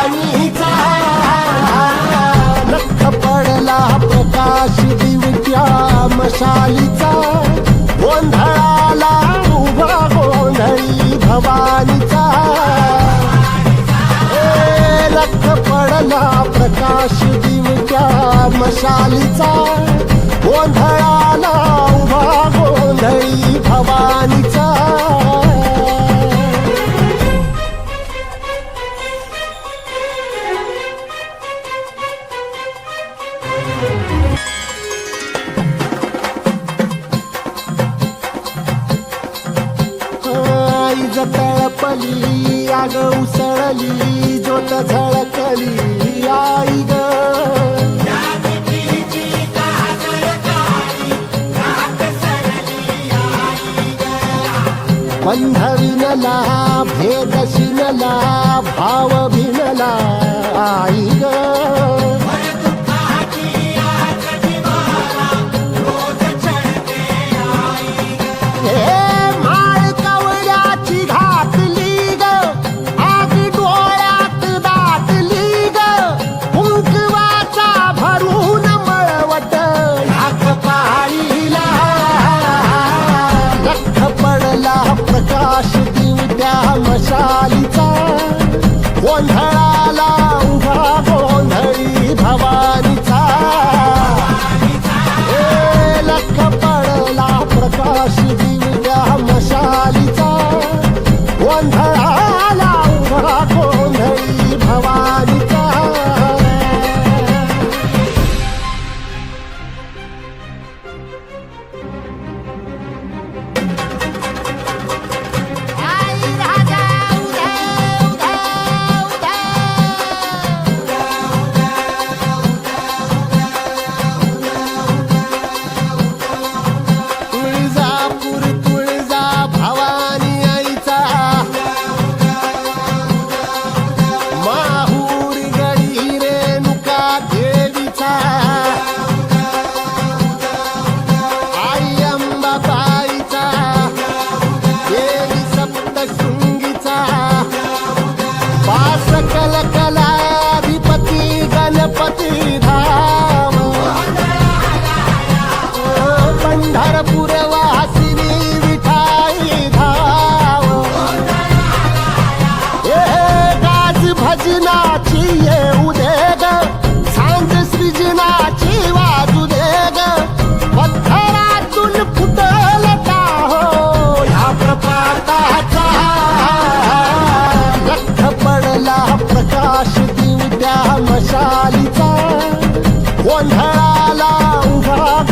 कहाणीचा रक्त पडला प्रकाश दिवट्या मशालीचा. गोंधळाला उभा गोंधळी भवानीचा. रक्त पडला प्रकाश दिवट्या मशालीचा. आई तळपली आग उसळली जोत झळकली आई ग. बंध भेदशिनला भाव भिनला आई ग. गोंधळाला sapatinho talk